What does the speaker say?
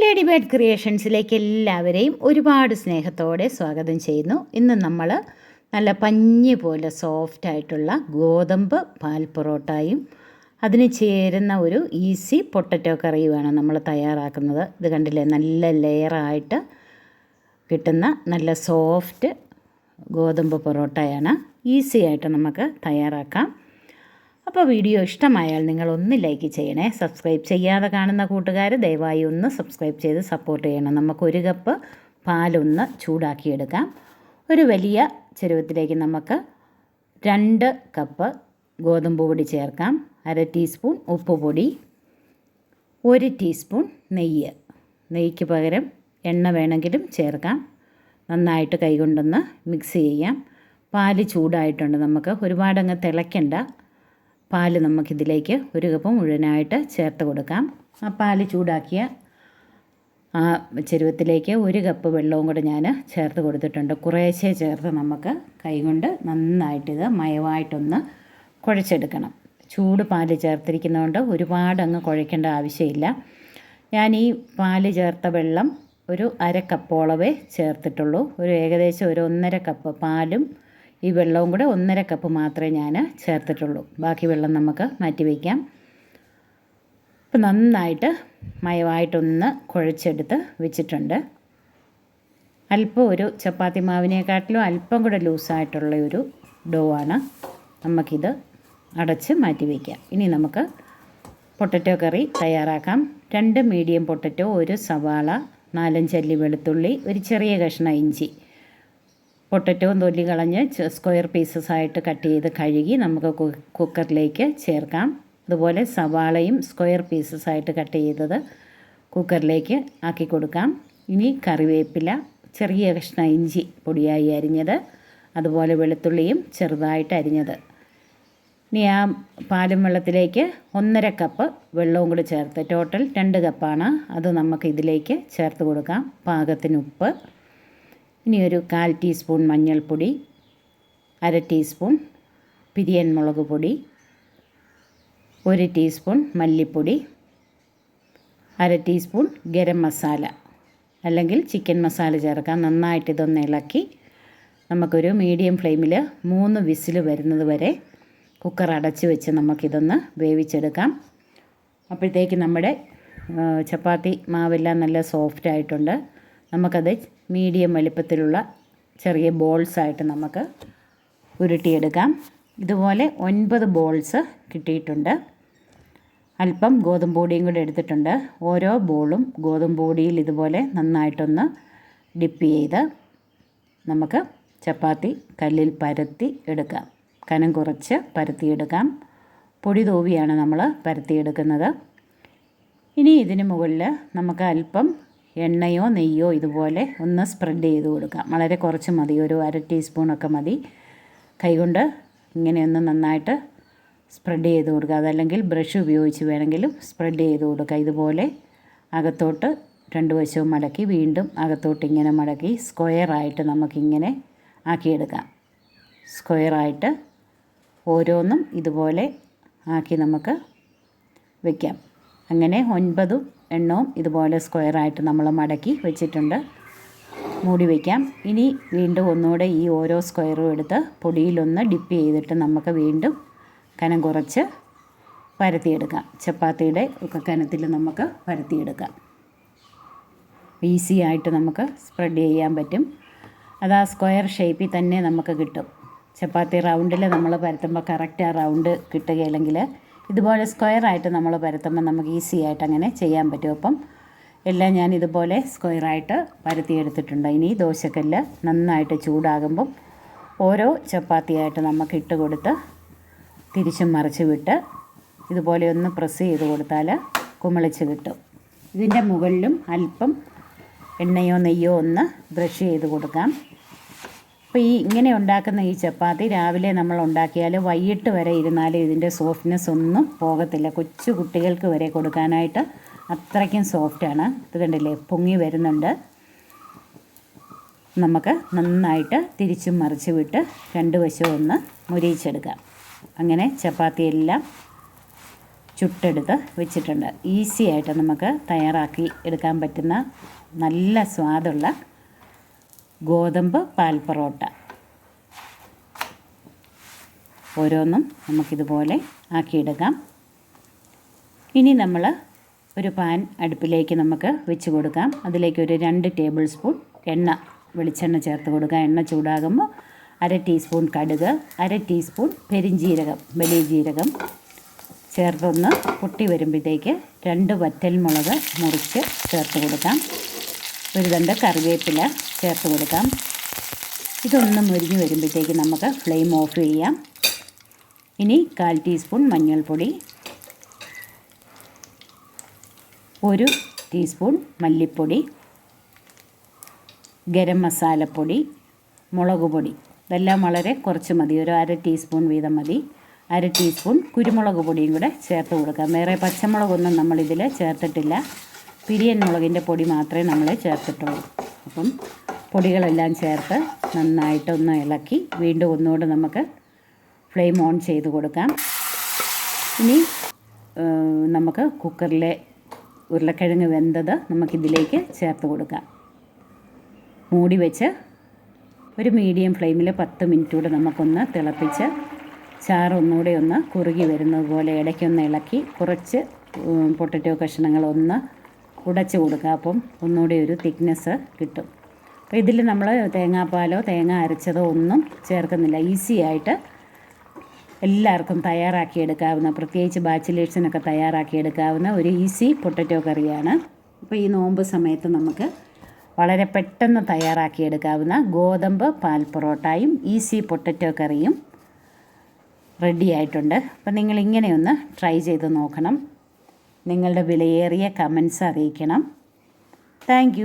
Lady bird ക്രിയേഷൻസിലേക്ക് എല്ലാവരെയും ഒരുപാട് സ്നേഹത്തോടെ സ്വാഗതം ചെയ്യുന്നു. ഇന്ന് നമ്മൾ നല്ല പഞ്ഞി പോലെ സോഫ്റ്റ് ആയിട്ടുള്ള ഗോതമ്പ് പാൽ പൊറോട്ടയും അതിന് ചേരുന്ന ഒരു ഈസി പൊട്ടറ്റോ കറിയുമാണ് നമ്മൾ തയ്യാറാക്കുന്നത്. ഇത് കണ്ടില്ലേ? നല്ല ലെയറായിട്ട് കിട്ടുന്ന നല്ല സോഫ്റ്റ് ഗോതമ്പ് പൊറോട്ടയാണ്. ഈസി ആയിട്ട് നമുക്ക് തയ്യാറാക്കാം. അപ്പോൾ വീഡിയോ ഇഷ്ടമായാൽ നിങ്ങൾ ഒന്ന് ലൈക്ക് ചെയ്യണേ. സബ്സ്ക്രൈബ് ചെയ്യാതെ കാണുന്ന കൂട്ടുകാർ ദയവായി ഒന്ന് സബ്സ്ക്രൈബ് ചെയ്ത് സപ്പോർട്ട് ചെയ്യണം. നമുക്ക് ഒരു കപ്പ് പാലൊന്ന് ചൂടാക്കിയെടുക്കാം. ഒരു വലിയ ചെരുവത്തിലേക്ക് നമുക്ക് രണ്ട് കപ്പ് ഗോതമ്പ് പൊടി ചേർക്കാം. അര ടീസ്പൂൺ ഉപ്പ് പൊടി. ഒരു ടീസ്പൂൺ നെയ്യ്. നെയ്യ്ക്ക് പകരം എണ്ണ വേണമെങ്കിലും ചേർക്കാം. നന്നായിട്ട് കൈകൊണ്ടൊന്ന് മിക്സ് ചെയ്യാം. പാൽ ചൂടായിട്ടുണ്ട് നമുക്ക്. ഒരുപാടങ്ങ് തിളയ്ക്കണ്ട. പാൽ നമുക്കിതിലേക്ക് ഒരു കപ്പ് മുഴുവനായിട്ട് ചേർത്ത് കൊടുക്കാം. ആ പാൽ ചൂടാക്കിയ ആ ചെരുവത്തിലേക്ക് ഒരു കപ്പ് വെള്ളവും കൂടെ ഞാൻ ചേർത്ത് കൊടുത്തിട്ടുണ്ട്. കുറേശ്ശേ ചേർത്ത് നമുക്ക് കൈകൊണ്ട് നന്നായിട്ടിത് മയവായിട്ടൊന്ന് കുഴച്ചെടുക്കണം. ചൂട് പാൽ ചേർത്തിരിക്കുന്നതുകൊണ്ട് ഒരുപാട് അങ്ങ് കുഴയ്ക്കേണ്ട ആവശ്യമില്ല. ഞാൻ ഈ പാൽ ചേർത്ത വെള്ളം ഒരു അര കപ്പോളവേ ചേർത്തിട്ടുള്ളൂ. ഒരു ഏകദേശം ഒരു ഒന്നര കപ്പ് പാലും ഈ വെള്ളവും കൂടെ ഒന്നര കപ്പ് മാത്രമേ ഞാൻ ചേർത്തിട്ടുള്ളൂ. ബാക്കി വെള്ളം നമുക്ക് മാറ്റി വയ്ക്കാം. ഇപ്പം നന്നായിട്ട് മയമായിട്ടൊന്ന് കുഴച്ചെടുത്ത് വെച്ചിട്ടുണ്ട്. അല്പം ഒരു ചപ്പാത്തി മാവിനെക്കാട്ടിലും അല്പം കൂടെ ലൂസായിട്ടുള്ള ഒരു ഡോ ആണ് നമുക്കിത് അടച്ച് മാറ്റി വയ്ക്കാം. ഇനി നമുക്ക് പൊട്ടറ്റോ കറി തയ്യാറാക്കാം. രണ്ട് മീഡിയം പൊട്ടറ്റോ ഒരു സവാള നാലഞ്ചല്ലി വെളുത്തുള്ളി ഒരു ചെറിയ കഷ്ണം ഇഞ്ചി. പൊട്ടറ്റവും തൊല്ലി കളഞ്ഞ് സ്ക്വയർ പീസസ് ആയിട്ട് കട്ട് ചെയ്ത് കഴുകി നമുക്ക് കുക്കറിലേക്ക് ചേർക്കാം. അതുപോലെ സവാളയും സ്ക്വയർ പീസസ് ആയിട്ട് കട്ട് ചെയ്തത് കുക്കറിലേക്ക് ആക്കി കൊടുക്കാം. ഇനി കറിവേപ്പില ചെറിയ കഷ്ണ ഇഞ്ചി പൊടിയായി അരിഞ്ഞത് അതുപോലെ വെളുത്തുള്ളിയും ചെറുതായിട്ട് അരിഞ്ഞത്. ഇനി ആ പാലും വെള്ളത്തിലേക്ക് ഒന്നര കപ്പ് വെള്ളവും കൂടി ചേർത്ത് ടോട്ടൽ രണ്ട് കപ്പാണ്. അത് നമുക്ക് ഇതിലേക്ക് ചേർത്ത് കൊടുക്കാം. പാകത്തിന് ഉപ്പ്. ഇനി ഒരു കാൽ ടീസ്പൂൺ മഞ്ഞൾപ്പൊടി അര ടീസ്പൂൺ പിരിയൻ മുളക് പൊടി ഒരു ടീസ്പൂൺ മല്ലിപ്പൊടി അര ടീസ്പൂൺ ഗരം മസാല അല്ലെങ്കിൽ ചിക്കൻ മസാല ചേർക്കാം. നന്നായിട്ട് ഇതൊന്ന് ഇളക്കി നമുക്കൊരു മീഡിയം ഫ്ലെയിമിൽ മൂന്ന് വിസിൽ വരുന്നത് വരെ കുക്കർ അടച്ച് വെച്ച് നമുക്കിതൊന്ന് വേവിച്ചെടുക്കാം. അപ്പോഴത്തേക്ക് നമ്മുടെ ചപ്പാത്തി മാവെല്ലാം നല്ല സോഫ്റ്റ് ആയിട്ടുണ്ട് നമുക്കത് മീഡിയം വലിപ്പത്തിലുള്ള ചെറിയ ബോൾസ് ആയിട്ട് നമുക്ക് ഉരുട്ടിയെടുക്കാം. ഇതുപോലെ ഒൻപത് ബോൾസ് കിട്ടിയിട്ടുണ്ട്. അല്പം ഗോതമ്പ് പൊടിയും കൂടെ എടുത്തിട്ടുണ്ട്. ഓരോ ബോളും ഗോതമ്പ് പൊടിയിൽ ഇതുപോലെ നന്നായിട്ടൊന്ന് ഡിപ്പ് ചെയ്ത് നമുക്ക് ചപ്പാത്തി കല്ലിൽ പരത്തി എടുക്കാം. കനം കുറച്ച് പരത്തിയെടുക്കാം. പൊടി തൂവിയാണ് നമ്മൾ പരത്തിയെടുക്കുന്നത്. ഇനി ഇതിന് മുകളിൽ നമുക്ക് അല്പം എണ്ണയോ നെയ്യോ ഇതുപോലെ ഒന്ന് സ്പ്രെഡ് ചെയ്ത് കൊടുക്കുക വളരെ കുറച്ച് മതി. ഒരു അര ടീസ്പൂണൊക്കെ മതി. കൈകൊണ്ട് ഇങ്ങനെ ഒന്ന് നന്നായിട്ട് സ്പ്രെഡ് ചെയ്ത് കൊടുക്കുക. അതല്ലെങ്കിൽ ബ്രഷ് ഉപയോഗിച്ച് വേണമെങ്കിലും സ്പ്രെഡ് ചെയ്ത് കൊടുക്കുക. ഇതുപോലെ അകത്തോട്ട് രണ്ട് വശവും മടക്കി വീണ്ടും അകത്തോട്ട് ഇങ്ങനെ മടക്കി സ്ക്വയറായിട്ട് നമുക്കിങ്ങനെ ആക്കിയെടുക്കാം. സ്ക്വയറായിട്ട് ഓരോന്നും ഇതുപോലെ ആക്കി നമുക്ക് വയ്ക്കാം അങ്ങനെ ഒൻപതും എണ്ണവും ഇതുപോലെ സ്ക്വയറായിട്ട് നമ്മൾ മടക്കി വെച്ചിട്ടുണ്ട്. മൂടി വയ്ക്കാം ഇനി വീണ്ടും ഒന്നുകൂടെ ഈ ഓരോ സ്ക്വയറും എടുത്ത് പൊടിയിലൊന്ന് ഡിപ്പ് ചെയ്തിട്ട് നമുക്ക് വീണ്ടും കനം കുറച്ച് പരത്തിയെടുക്കാം. ചപ്പാത്തിയുടെ ഒക്കെ കനത്തിൽ നമുക്ക് പരത്തിയെടുക്കാം. ഈസി ആയിട്ട് നമുക്ക് സ്പ്രെഡ് ചെയ്യാൻ പറ്റും. അത് ആ സ്ക്വയർ ഷേപ്പിൽ തന്നെ നമുക്ക് കിട്ടും. ചപ്പാത്തി റൗണ്ടിൽ നമ്മൾ പരത്തുമ്പോൾ കറക്റ്റ് ആ റൗണ്ട് കിട്ടുകയില്ലെങ്കിൽ ഇതുപോലെ സ്ക്വയർ ആയിട്ട് നമ്മൾ പരത്തുമ്പോൾ നമുക്ക് ഈസി ആയിട്ട് അങ്ങനെ ചെയ്യാൻ പറ്റും. അപ്പം എല്ലാം ഞാൻ ഇതുപോലെ സ്ക്വയറായിട്ട് പരത്തിയെടുത്തിട്ടുണ്ട് ഇനി ദോശക്കല്ല് നന്നായിട്ട് ചൂടാകുമ്പം ഓരോ ചപ്പാത്തിയായിട്ട് നമുക്ക് ഇട്ട് കൊടുത്ത് തിരിച്ചും മറിച്ച് വിട്ട് ഇതുപോലെ ഒന്ന് പ്രസ് ചെയ്ത് കൊടുത്താൽ കുമിളിച്ച് കിട്ടും. ഇതിന്റെ മുകളിലും അല്പം എണ്ണയോ നെയ്യോ ഒന്ന് ബ്രഷ് ചെയ്ത് കൊടുക്കാം. അപ്പോൾ ഈ ഇങ്ങനെ ഉണ്ടാക്കുന്ന ഈ ചപ്പാത്തി രാവിലെ നമ്മൾ ഉണ്ടാക്കിയാൽ വൈകിട്ട് വരെ ഇരുന്നാൽ ഇതിന്റെ സോഫ്റ്റ്നെസ് ഒന്നും പോകത്തില്ല. കൊച്ചു കുട്ടികൾക്ക് വരെ കൊടുക്കാനായിട്ട് അത്രയ്ക്കും സോഫ്റ്റാണ് ഇത് കണ്ടില്ലേ? പൊങ്ങി വരുന്നുണ്ട്. നമുക്ക് നന്നായിട്ട് തിരിച്ചും മറിച്ച് വിട്ട് രണ്ട് വശവും ഒന്ന് മുരിയിച്ചെടുക്കാം. അങ്ങനെ ചപ്പാത്തി എല്ലാം ചുട്ടെടുത്ത് വെച്ചിട്ടുണ്ട്. ഈസി ആയിട്ട് നമുക്ക് തയ്യാറാക്കി എടുക്കാൻ പറ്റുന്ന നല്ല സ്വാദുള്ള ഗോതമ്പ് പാൽ പൊറോട്ട. ഓരോന്നും നമുക്കിതുപോലെ ആക്കിയെടുക്കാം. ഇനി നമ്മൾ ഒരു പാൻ അടുപ്പിലേക്ക് നമുക്ക് വെച്ച് കൊടുക്കാം. അതിലേക്ക് ഒരു രണ്ട് ടേബിൾ സ്പൂൺ എണ്ണ വെളിച്ചെണ്ണ ചേർത്ത് കൊടുക്കുക. എണ്ണ ചൂടാകുമ്പോൾ അര ടീസ്പൂൺ കടുക് അര ടീസ്പൂൺ പെരിഞ്ജീരകം വലിയ ജീരകം. ചേർത്തൊന്ന് പൊട്ടി വരുമ്പോഴത്തേക്ക് രണ്ട് വറ്റൽ മുളക് മുറിച്ച് ചേർത്ത് കൊടുക്കാം. ഒരു രണ്ട് കറിവേപ്പില ചേർത്ത് കൊടുക്കാം. ഇതൊന്ന് മുരിഞ്ഞ് വരുമ്പോഴത്തേക്ക് നമുക്ക് ഫ്ലെയിം ഓഫ് ചെയ്യാം. ഇനി കാൽ ടീസ്പൂൺ മഞ്ഞൾപ്പൊടി. ഒരു ടീസ്പൂൺ മല്ലിപ്പൊടി. ഗരം മസാലപ്പൊടി മുളക് പൊടി. ഇതെല്ലാം വളരെ കുറച്ച് മതി. ഒരു അര ടീസ്പൂൺ വീതം മതി. അര ടീസ്പൂൺ കുരുമുളക് പൊടിയും കൂടെ ചേർത്ത് കൊടുക്കാം. വേറെ പച്ചമുളകൊന്നും നമ്മളിതിൽ ചേർത്തിട്ടില്ല. പിരിയൻ മുളകിന്റെ പൊടി മാത്രമേ നമ്മൾ ചേർത്തിട്ടുള്ളൂ. അപ്പം പൊടികളെല്ലാം ചേർത്ത് നന്നായിട്ടൊന്ന് ഇളക്കി വീണ്ടും ഒന്നുകൂടെ നമുക്ക് ഫ്ലെയിം ഓൺ ചെയ്ത് കൊടുക്കാം. ഇനി നമുക്ക് കുക്കറിലെ ഉരുളക്കിഴങ്ങ് വെന്തത് നമുക്കിതിലേക്ക് ചേർത്ത് കൊടുക്കാം. മൂടി വെച്ച് ഒരു മീഡിയം ഫ്ലെയിമിൽ പത്ത് മിനിറ്റ് കൂടെ നമുക്കൊന്ന് തിളപ്പിച്ച് ചാറ് ഒന്നുകൂടെ ഒന്ന് കുറുകി വരുന്നത് പോലെ ഇടയ്ക്കൊന്ന് ഇളക്കി കുറച്ച് പൊട്ടറ്റോ കഷ്ണങ്ങളൊന്ന് ഉടച്ച് കൊടുക്കുക. അപ്പം ഒന്നുകൂടി ഒരു തിക്നെസ് കിട്ടും. അപ്പോൾ ഇതിൽ നമ്മൾ തേങ്ങാപ്പാലോ തേങ്ങ അരച്ചതോ ഒന്നും ചേർക്കുന്നില്ല. ഈസി ആയിട്ട് എല്ലാവർക്കും തയ്യാറാക്കിയെടുക്കാവുന്ന പ്രത്യേകിച്ച് ബാച്ചിലേഴ്സിനൊക്കെ തയ്യാറാക്കിയെടുക്കാവുന്ന ഒരു ഈസി പൊട്ടറ്റോ കറിയാണ്. അപ്പോൾ ഈ നോമ്പ് സമയത്ത് നമുക്ക് വളരെ പെട്ടെന്ന് തയ്യാറാക്കിയെടുക്കാവുന്ന ഗോതമ്പ് പാൽ പൊറോട്ടയും ഈസി പൊട്ടറ്റോ കറിയും റെഡി ആയിട്ടുണ്ട്. അപ്പം നിങ്ങൾ ഇങ്ങനെയൊന്ന് ട്രൈ ചെയ്ത് നോക്കണം. നിങ്ങളുടെ വിലയേറിയ കമൻസ് അറിയിക്കണം. താങ്ക്